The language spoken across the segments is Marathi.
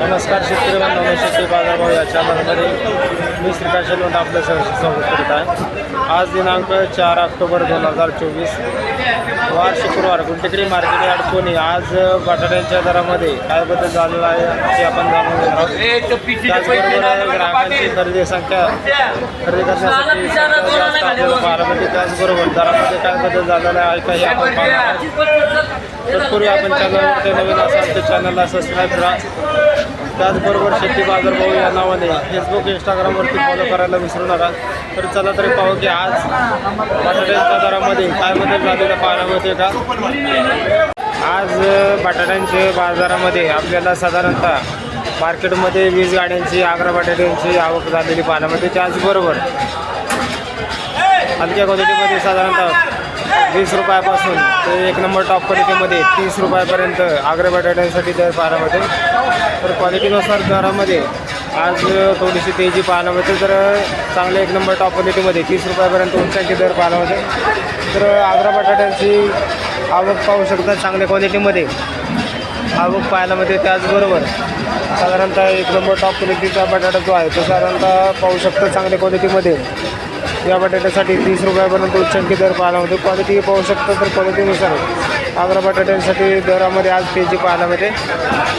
नमस्कार शेतकरी बांधवांनो शेती बाजारभाव या चॅनलमध्ये मी श्रीकांत शेलवंत आपलं सहर्ष स्वागत करीत आहे. आज दिनांक चार ऑक्टोबर दोन हजार चोवीस वार शुक्रवार गुंटेकडी मार्केट यार्ड पुणे आज बटाट्यांच्या दरामध्ये काय बदल झालेला आहे ते आपण जाणून घेणार आहोत. त्याचबरोबर ग्राहकांची खरेदी संख्या. खरेदी करण्यासाठी मिळते त्याचबरोबर दरामध्ये काय बदल झालेला आहे का हे आपण तत्पूर्वी आपण चॅनलवरती नवीन असाल तर चॅनलला सबस्क्राईब करा. त्याचबरोबर शेती बाजारभाऊ या नावाने फेसबुक इंस्टाग्रामवरती फॉलो करायला विसरू नका. तर चला तरी पाहू की आज बटाट्यांच्या दरामध्ये काय बदल झालेला पाहायला मिळते का? आज बटाट्यांच्या बाजारामध्ये आपल्याला साधारणतः मार्केटमध्ये वीज गाड्यांची आग्रा बटाट्यांची आवक झालेली पाहायला मिळते. त्याचबरोबर हलक्या क्वालिटीमध्ये साधारणतः वीस रुपयापासून ते एक नंबर टॉप क्वालिटीमध्ये तीस रुपयापर्यंत आग्रा बटाट्यांसाठी दर पाहायला मिळते. तर क्वालिटीनुसार दरामध्ये आज थोडीशी तेजी पाहायला मिळते. तर चांगले एक नंबर टॉप क्वालिटीमध्ये तीस रुपयापर्यंत उंचांची दर पाहायला मिळते. तर आग्रा बटाट्यांची आवक पाहू शकता चांगल्या क्वालिटीमध्ये आवक पाहायला मिळते त्याचबरोबर साधारणतः एक नंबर टॉप क्वालिटीचा बटाटा जो आहे तो साधारणतः पाहू शकतो चांगल्या क्वालिटीमध्ये या बटाट्यासाठी तीस रुपयापर्यंत उच्चांकी दर पाहायला होते क्वालिटी पाहू शकता तर क्वालिटीनुसार आग्रा बटाट्यांसाठी दरामध्ये आज तेजी पाहायला मिळते.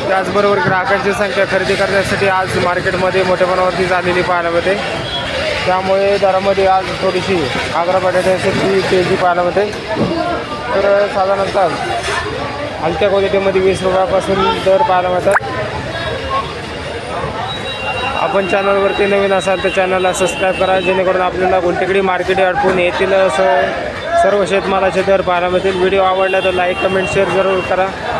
त्याचबरोबर ग्राहकांची संख्या खरेदी करण्यासाठी आज मार्केटमध्ये मोठ्या प्रमाणावरती झालेली पाहायला मिळते. त्यामुळे दरामध्ये आज थोडीशी आग्रा बटाट्यांसाठी तेजी पाहायला मिळते. तर साधारणतः हलक्या क्वालिटीमध्ये वीस रुपयापासून दर पाहायला मिळतात. आपण चॅनलवरती नवीन असाल तर चॅनलला सबस्क्राईब करा जेणेकरून आपल्याला गुंटेकडी मार्केट अडकून येतील असं सर्व शेतमालाचे दर पाहण्यामधील व्हिडिओ आवडला तर लाईक कमेंट शेअर जरूर करा.